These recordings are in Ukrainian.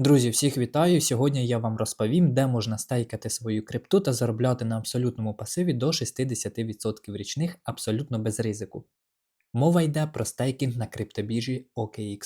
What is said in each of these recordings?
Друзі, всіх вітаю! Сьогодні я вам розповім, де можна стейкати свою крипту та заробляти на абсолютному пасиві до 60% річних абсолютно без ризику. Мова йде про стейкінг на криптобіржі OKX.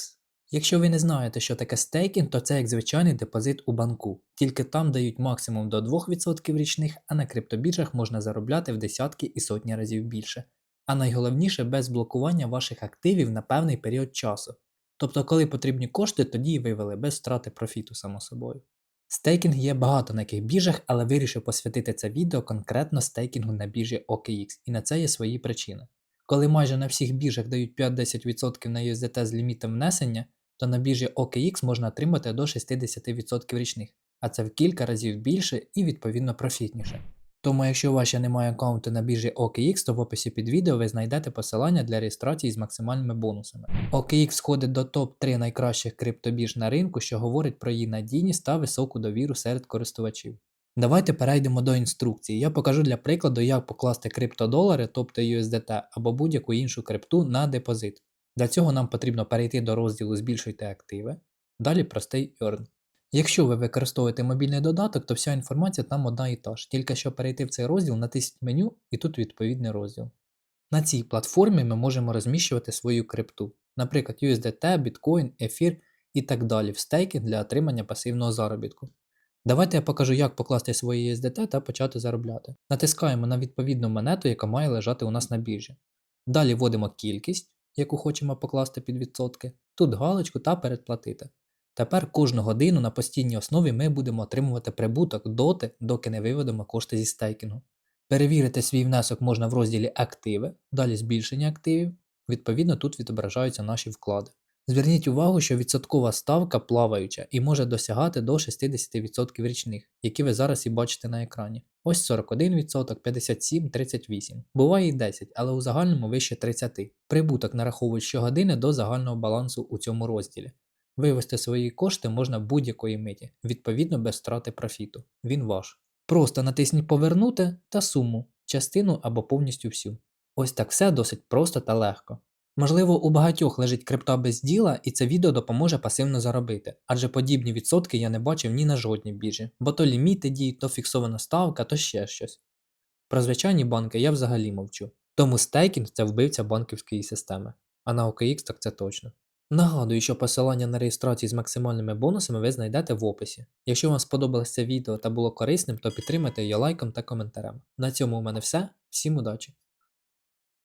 Якщо ви не знаєте, що таке стейкінг, то це як звичайний депозит у банку, тільки там дають максимум до 2% річних, а на криптобіржах можна заробляти в десятки і сотні разів більше. А найголовніше без блокування ваших активів на певний період часу. Тобто, коли потрібні кошти, тоді і вивели без втрати профіту, само собою. Стейкінг є багато на яких біржах, але вирішив посвятити це відео конкретно стейкінгу на біржі OKX, і на це є свої причини. Коли майже на всіх біржах дають 5-10% на USDT з лімітом внесення, то на біржі OKX можна отримати до 60% річних, а це в кілька разів більше і відповідно профітніше. Тому якщо у вас ще немає аккаунту на біржі OKX, то в описі під відео ви знайдете посилання для реєстрації з максимальними бонусами. OKX входить до топ-3 найкращих криптобірж на ринку, що говорить про її надійність та високу довіру серед користувачів. Давайте перейдемо до інструкції. Я покажу для прикладу, як покласти криптодолари, тобто USDT або будь-яку іншу крипту на депозит. Для цього нам потрібно перейти до розділу Збільшуйте активи, далі простий Earn. Якщо ви використовуєте мобільний додаток, то вся інформація там одна і та ж. Тільки щоб перейти в цей розділ, натисніть меню і тут відповідний розділ. На цій платформі ми можемо розміщувати свою крипту, наприклад, USDT, Bitcoin, Ефір і так далі в стейки для отримання пасивного заробітку. Давайте я покажу, як покласти свої USDT та почати заробляти. Натискаємо на відповідну монету, яка має лежати у нас на біржі. Далі вводимо кількість, яку хочемо покласти під відсотки, тут галочку та передплатити. Тепер кожну годину на постійній основі ми будемо отримувати прибуток доти, доки не виведемо кошти зі стейкінгу. Перевірити свій внесок можна в розділі Активи, далі збільшення активів. Відповідно, тут відображаються наші вклади. Зверніть увагу, що відсоткова ставка плаваюча і може досягати до 60% річних, які ви зараз і бачите на екрані. Ось 41%, 57, 38%. Буває і 10%, але у загальному вище 30%. Прибуток нараховують щогодини до загального балансу у цьому розділі. Вивести свої кошти можна будь-якої миті, відповідно без втрати профіту. Він ваш. Просто натисніть Повернути та суму, частину або повністю всю. Ось так все досить просто та легко. Можливо, у багатьох лежить крипта без діла, і це відео допоможе пасивно заробити, адже подібні відсотки я не бачив ні на жодній біржі, бо то ліміти діють, то фіксована ставка, то ще щось. Про звичайні банки я взагалі мовчу. Тому стейкінг це вбивця банківської системи, а на OKX так це точно. Нагадую, що посилання на реєстрацію з максимальними бонусами ви знайдете в описі. Якщо вам сподобалось це відео та було корисним, то підтримайте його лайком та коментарем. На цьому у мене все. Всім удачі!